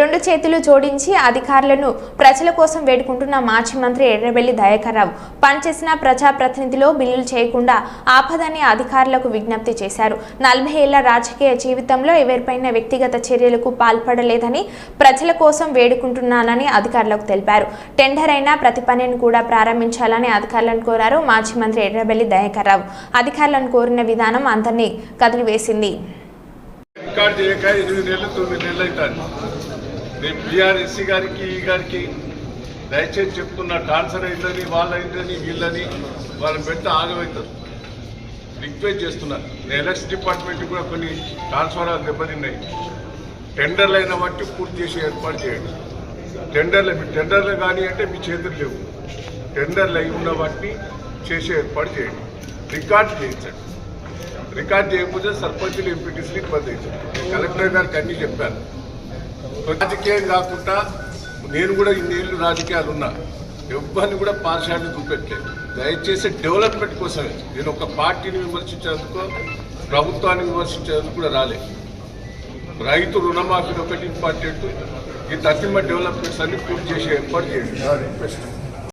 రెండు చేతులు జోడించి అధికారులను ప్రజల కోసం వేడుకుంటున్న మాజీ మంత్రి ఎర్రబెల్లి దయాకర్రావు. పనిచేసిన ప్రజాప్రతినిధిలో బిల్లులు చేయకుండా ఆపదని అధికారులకు విజ్ఞప్తి చేశారు. నలభై ఏళ్ళ రాజకీయ జీవితంలో ఎవరిపైన వ్యక్తిగత చర్యలకు పాల్పడలేదని ప్రజల కోసం వేడుకుంటున్నానని అధికారులకు తెలిపారు. టెండర్ అయిన ప్రతి పనిని కూడా ప్రారంభించాలని అధికారులను కోరారు మాజీ మంత్రి ఎర్రబెల్లి దయాకర్రావు. అధికారులను కోరిన విధానం అందరినీ కదిలివేసింది. రికార్డ్ చేయక ఎనిమిది నెలలు తొమ్మిది నెలలు అవుతుంది. నేను బీఆర్ఎస్సీ గారికి ఈ గారికి దయచేసి చెప్తున్నా ట్రాన్స్ఫర్ అయిందని వాళ్ళైందని వీళ్ళని వాళ్ళని పెడితే ఆగమవుతారు రిక్వెస్ట్ చేస్తున్నాను నేను ఎలక్షన్ డిపార్ట్మెంట్ కూడా కొన్ని ట్రాన్స్ఫరాలు దెబ్బతిన్నాయి. టెండర్లు అయిన బట్టి పూర్తి చేసి ఏర్పాటు చేయండి. టెండర్లు మీ టెండర్లు కానీ అంటే మీ చేతులు లేవు. టెండర్లు అయి ఉన్న వాటిని చేసి ఏర్పాటు చేయండి. రికార్డు చేయించండి. రికార్డ్ చేయకపోతే సర్పంచులు ఎంపీటీసీలు ఇబ్బంది అవుతుంది కలెక్టర్ గారికి అన్నీ చెప్పాను. రాజకీయం కాకుండా నేను కూడా ఇన్నేళ్ళు రాజకీయాలు ఉన్నా. ఎవరిని కూడా పార్షాలిటీ చూపెట్టలేదు. దయచేసి డెవలప్మెంట్ కోసమే. నేను ఒక పార్టీని విమర్శించేందుకు ప్రభుత్వాన్ని విమర్శించేందుకు కూడా రాలేదు రైతు రుణమాఫీ ఒకటి ఇంపార్టెంట్. ఈ తత్తిమ డెవలప్మెంట్స్ అన్ని పూర్తి చేసే ఏర్పాటు చేయండి.